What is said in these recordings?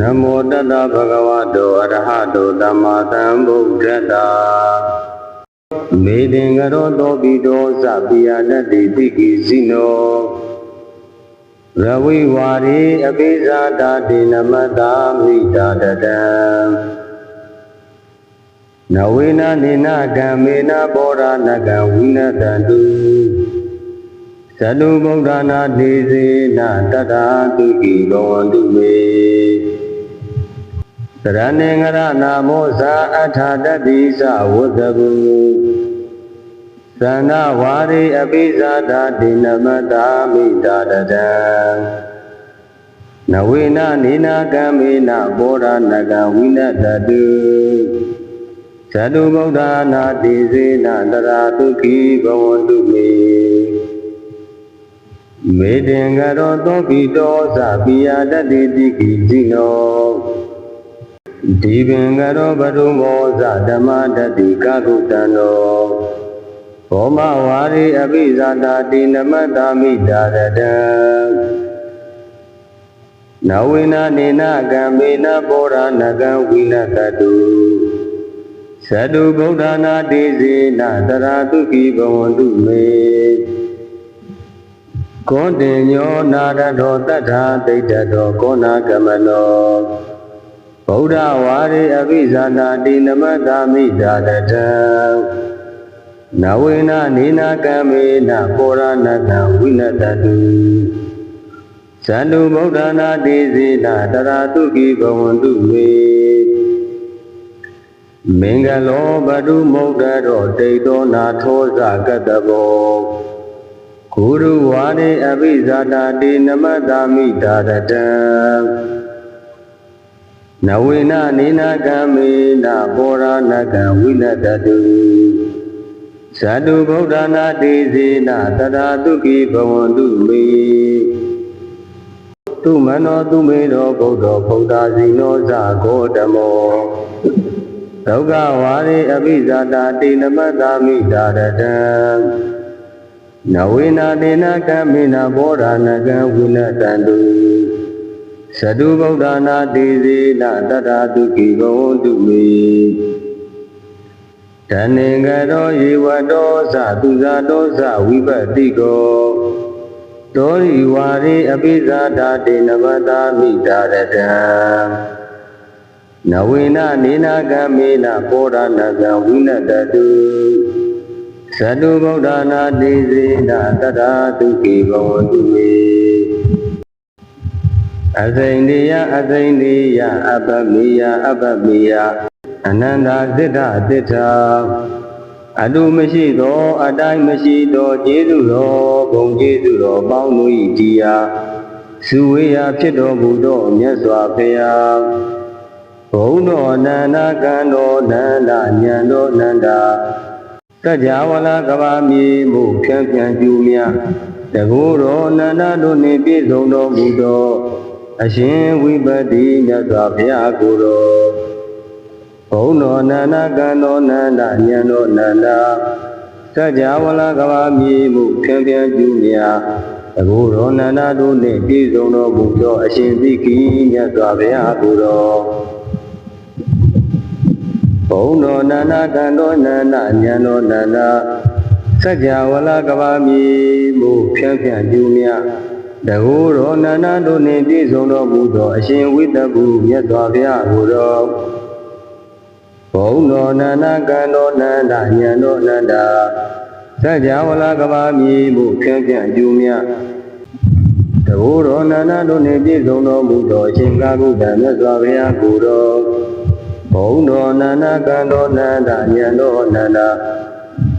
နမောတတ္တဗဂဝတောအရဟတောသမ္မာသမ္ဗုဒ္ဓတ္တာမေတင်္ဂရောတောပိတောသပိယတတိတိကိစီနောရဝိဝါရေအပိဇာတာတိနမတ္တာမိတာတတံနဝေနနေနကံမေနဘောရနကံဝိနတန္တုသတုဗုဒ္ဓနာဒေစေနတတ္တာတုကိဘဝန္တုမေသ ရဏေငရနာမောဇာအထာတတိသဝတ္တဗုသန္နဝါရိအပိဇာတာတိနမတ္တာမိတာတတံနဝေနနေနာကံမေနဘောရနကံဝိနတတုသတုဗုဒ္ဓနာတိစေနတရာတုခိဘဝန္တုမေမေတင်္ဂရောတောပိတောသပိယတတိတိကိจิနော ဒီပင်္ဂရောဘဒုမောဇဓမ္မတတိကကုတံနောဘောမဝါရိအပိဇာတာတိနမတ္တာမိတာရတံနဝေနနေနကံမေနဘောရနကံဝိနတတုသတုဗုဒ္ဓနာတိစေနတရာတုခိဘဝန္တုမေကောတင်ညောနာရတောတတ္ထာဒိဋ္ဌတောကောနာကမနော ဗုဒ္ဓဝါရေအပိဇာနာတိနမတ္တာမိတာတတံနဝေနနေနာကံမေနပောရဏကံဝိနတတုဇန္တုဗုဒ္ဓနာတိစေနတရာတုကိဘဝန္တုမေမင်္ဂလောဘတုမုဒ္ဒရောတိတောနာထောဇကတဘောဂုရုဝါရေအပိဇာတာတိနမတ္တာမိတာတတံ နဝေနနေနာကံမေနပောရဏကံဝိနတတုဇာတုဗုဒ္ဓနာတိစေနတရာတုခိဘဝန္တုမေသူမနောသူမေတော်ဘုဒ္ဓဘုဒ္ဓဇိနောဇဂောတမောဒုက္ခဝါရေအပိဇာတာတိနမတ္တာမိတာရတံနဝေနာတေနကံမေနဘောဓာနကံဝိနတန္တု သတုဗုဒ္ဓနာတိစေနတတ္ထာတုခိဘဝန္တုမေဓနေကရောယေဝတောသသူဇာတောသဝိပတိကောတောရိဝါရိအပိဇာတာတေနမတာမိတာရတံနဝေနနေနာကံမေနပောရဏကံဝိနတတုသတုဗုဒ္ဓနာတိစေနတတ္ထာတုခိဘဝန္တုမေ အစိန္ဒီယအစိန္ဒီယအပမိယအပမိယအနန္တာသစ္စာသစ္စာအတုမရှိသော အတိုင်းမရှိသောကျေးဇူးတော်ဘုံကျေးဇူးတော်ပေါင်းတို့၏တရားစုဝေယဖြစ်တော်မူသောမြတ်စွာဘုရားဘုံတော်နန္ဒကံတော်နန္ဒညံတော်နန္ဒတကြဝဠာကဘာမြေမှုဖြန့်ဖြန့်ကျူးမြတကူတော်နန္ဒတို့နှင့်ပြည့်စုံတော်မူသော အရှင်ဝိပတိမြတ်စွာဘုရားကိုယ်တော်ဘုံတော်နန္ဒကံတော်နန္ဒညံတော်နန္ဒစัจ java လာကဘာမြေမှုဖြန်းဖြန်းကျူးမြတကူတော်နန္ဒတို့နှင့်ပြည့်စုံတော်မူသောအရှင်သိကိမြတ်စွာဘုရားကိုယ်တော်ဘုံတော်နန္ဒကံတော်နန္ဒညံတော်နန္ဒစัจ java လာကဘာမြေမှုဖြန်းဖြန်းကျူးမြ တကူတော်နန္ဒတို့နှင့်ပြည့်စုံတော်မူသောအရှင်ဝိတ္တပုမြတ်စွာဘုရားကိုယ်တော်ဘုံတော်နန္ဒကံတော်နန္ဒညံတော်နန္ဒစัจ java လာကဘာမြေမှုဖြန်းဖြန်းကျူးမြတကူတော်နန္ဒတို့နှင့်ပြည့်စုံတော်မူသောအရှင်ကာကုတ္တမြတ်စွာဘုရားကိုယ်တော်ဘုံတော်နန္ဒကံတော်နန္ဒညံတော်နန္ဒ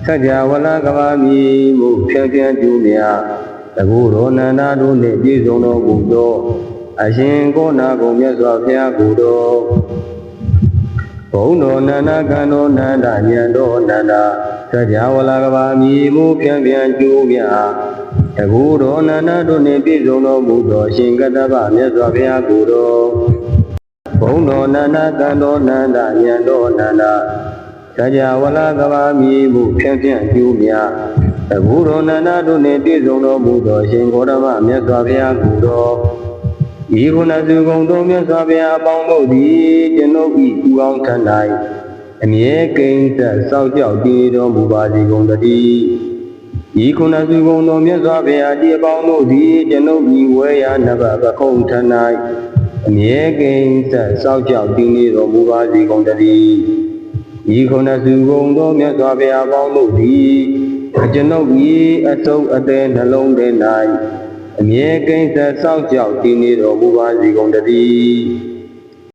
စัจ java လာကဘာမြေမှုဖြန်းဖြန်းကျူးမြတ ကူတော်နန္ဒတို့နှင့်ပြည့်စုံတော်မူသောအရှင်ကိုနာကုမြတ်စွာဘုရားကိုယ်တော်ဘုံတော်နန္ဒကံတော်နန္ဒညံတော်နန္ဒစัจ java လာကဘာမြေမှုဖြန်းဖြန်းကျူးမြတကူတော်နန္ဒတို့နှင့်ပြည့်စုံတော်မူသောအရှင်ကတ္တဗမြတ်စွာဘုရားကိုယ်တော်ဘုံတော်နန္ဒကံတော်နန္ဒညံတော်နန္ဒစัจ java လာကဘာမြေမှုဖြန်းဖြန်းကျူးမြ တကူတော်နန္ဒတို့နှင့်ပြည့်စုံတော်မူသောအရှင်ဂေါတမမြတ်စွာဘုရားကိုယ်တော်ဘဤခုနစုကုန်သောမြတ်စွာဘုရားအပေါင်းတို့သည်ကျွန်ုပ်ဤဥကောင်းထ၌အမြဲကိန်းသက်စောက်ကြောက်တည်တော်မူပါစေကုန်သတည်းဤခုနစုကုန်သောမြတ်စွာဘုရားဒီအပေါင်းတို့သည်ကျွန်ုပ်ဤဝဲရနဘပခုံထ၌အမြဲကိန်းသက်စောက်ကြောက်တည်နေတော်မူပါစေကုန်သတည်းဤခုနစုကုန်သောမြတ်စွာဘုရားအပေါင်းတို့သည် ကျွန်ုပ်ဤအတုပ်အသေးနှလုံးထဲ၌အမြဲကိန်းသက်စောင့်ကြောက်တည်နေတော်မူပါစေကုန်တည်း